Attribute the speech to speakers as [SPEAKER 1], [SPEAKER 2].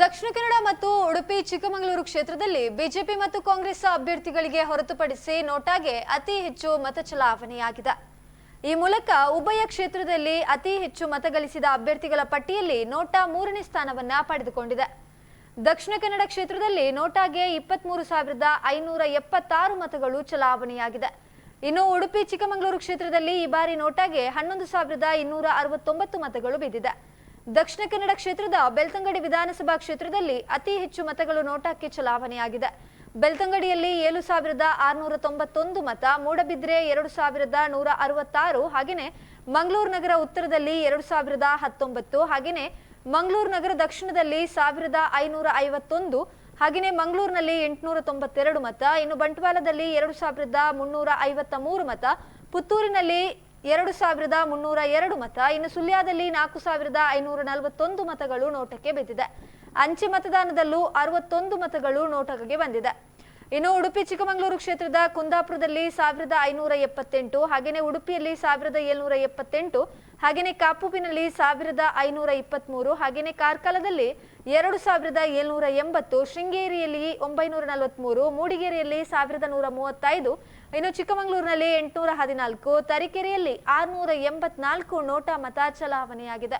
[SPEAKER 1] ದಕ್ಷಿಣ ಕನ್ನಡ ಮತ್ತು ಉಡುಪಿ ಚಿಕ್ಕಮಗಳೂರು ಕ್ಷೇತ್ರದಲ್ಲಿ ಬಿಜೆಪಿ ಮತ್ತು ಕಾಂಗ್ರೆಸ್ ಅಭ್ಯರ್ಥಿಗಳಿಗೆ ಹೊರತುಪಡಿಸಿ ನೋಟಾಗೆ ಅತಿ ಹೆಚ್ಚು ಮತ ಚಲಾವಣೆಯಾಗಿದೆ. ಈ ಮೂಲಕ ಉಭಯ ಕ್ಷೇತ್ರದಲ್ಲಿ ಅತಿ ಹೆಚ್ಚು ಮತ ಗಳಿಸಿದ ಅಭ್ಯರ್ಥಿಗಳ ಪಟ್ಟಿಯಲ್ಲಿ ನೋಟಾ ಮೂರನೇ ಸ್ಥಾನವನ್ನ ಪಡೆದುಕೊಂಡಿದೆ. ದಕ್ಷಿಣ ಕನ್ನಡ ಕ್ಷೇತ್ರದಲ್ಲಿ ನೋಟಾಗೆ ಇಪ್ಪತ್ಮೂರು ಸಾವಿರದ ಐನೂರ ಎಪ್ಪತ್ತಾರು ಮತಗಳು ಚಲಾವಣೆಯಾಗಿದೆ. ಇನ್ನು ಉಡುಪಿ ಚಿಕ್ಕಮಗಳೂರು ಕ್ಷೇತ್ರದಲ್ಲಿ ಈ ಬಾರಿ ನೋಟಾಗೆ ಹನ್ನೊಂದು ಸಾವಿರದ ಇನ್ನೂರ ಅರವತ್ತೊಂಬತ್ತು ಮತಗಳು ಬಿದ್ದಿದೆ. ದಕ್ಷಿಣ ಕನ್ನಡ ಕ್ಷೇತ್ರದ ಬೆಳ್ತಂಗಡಿ ವಿಧಾನಸಭಾ ಕ್ಷೇತ್ರದಲ್ಲಿ ಅತಿ ಹೆಚ್ಚು ಮತಗಳು ನೋಟಾಕ್ಕೆ ಚಲಾವಣೆಯಾಗಿದೆ. ಬೆಳ್ತಂಗಡಿಯಲ್ಲಿ ಏಳು ಸಾವಿರದ ಆರುನೂರ ತೊಂಬತ್ತೊಂದು ಮತ, ಮೂಡಬಿದ್ರೆ ಎರಡು ಸಾವಿರದ ನೂರ ಅರವತ್ತಾರು, ಹಾಗೆಯೇ ಮಂಗಳೂರು ನಗರ ಉತ್ತರದಲ್ಲಿ ಎರಡು ಸಾವಿರದ ಹತ್ತೊಂಬತ್ತು, ಹಾಗೆಯೇ ಮಂಗಳೂರು ನಗರ ದಕ್ಷಿಣದಲ್ಲಿ ಸಾವಿರದ ಐನೂರ ಐವತ್ತೊಂದು, ಹಾಗೆಯೇ ಮಂಗಳೂರಿನಲ್ಲಿ ಎಂಟುನೂರ ತೊಂಬತ್ತೆರಡು ಮತ, ಇನ್ನು ಬಂಟ್ವಾಳದಲ್ಲಿ ಎರಡು ಸಾವಿರದ ಮುನ್ನೂರ ಐವತ್ತ ಮೂರು ಮತ, ಪುತ್ತೂರಿನಲ್ಲಿ ಎರಡು ಸಾವಿರದ ಮುನ್ನೂರ ಎರಡು ಮತ, ಇನ್ನು ಸುಳ್ಯದಲ್ಲಿ ನಾಲ್ಕು ಸಾವಿರದ ಐನೂರ ನಲವತ್ತೊಂದು ಮತಗಳು ನೋಟಕ್ಕೆ ಬಿದ್ದಿದೆ. ಅಂಚೆ ಮತದಾನದಲ್ಲೂ ಅರವತ್ತೊಂದು ಮತಗಳು ನೋಟಕ್ಕೆ ಬಂದಿದೆ. ಇನ್ನು ಉಡುಪಿ ಚಿಕ್ಕಮಗಳೂರು ಕ್ಷೇತ್ರದ ಕುಂದಾಪುರದಲ್ಲಿ ಸಾವಿರದ ಐನೂರ ಎಪ್ಪತ್ತೆಂಟು ಹಾಗೆಯೇ ಉಡುಪಿಯಲ್ಲಿ ಸಾವಿರದ ಏಳ್ನೂರ ಎಪ್ಪತ್ತೆಂಟು ಹಾಗೆಯೇ ಕಾಪುವಿನಲ್ಲಿ ಸಾವಿರದ ಐನೂರ ಇಪ್ಪತ್ತ್ಮೂರು ಹಾಗೆಯೇ ಕಾರ್ಕಳದಲ್ಲಿ ಎರಡು ಸಾವಿರದ ಏಳ್ನೂರ ಎಂಬತ್ತು, ಶೃಂಗೇರಿಯಲ್ಲಿ ಒಂಬೈನೂರ ನಲವತ್ತ್ಮೂರು ಮೂಡಿಗೆರೆಯಲ್ಲಿ ಸಾವಿರದ ನೂರ ಮೂವತ್ತೈದು ಇನ್ನು ಚಿಕ್ಕಮಗಳೂರಿನಲ್ಲಿ ಎಂಟುನೂರ ಹದಿನಾಲ್ಕು ತರೀಕೆರೆಯಲ್ಲಿ ಆರುನೂರ ಎಂಬತ್ನಾಲ್ಕು ನೋಟಾ ಮತ ಚಲಾವಣೆಯಾಗಿದೆ.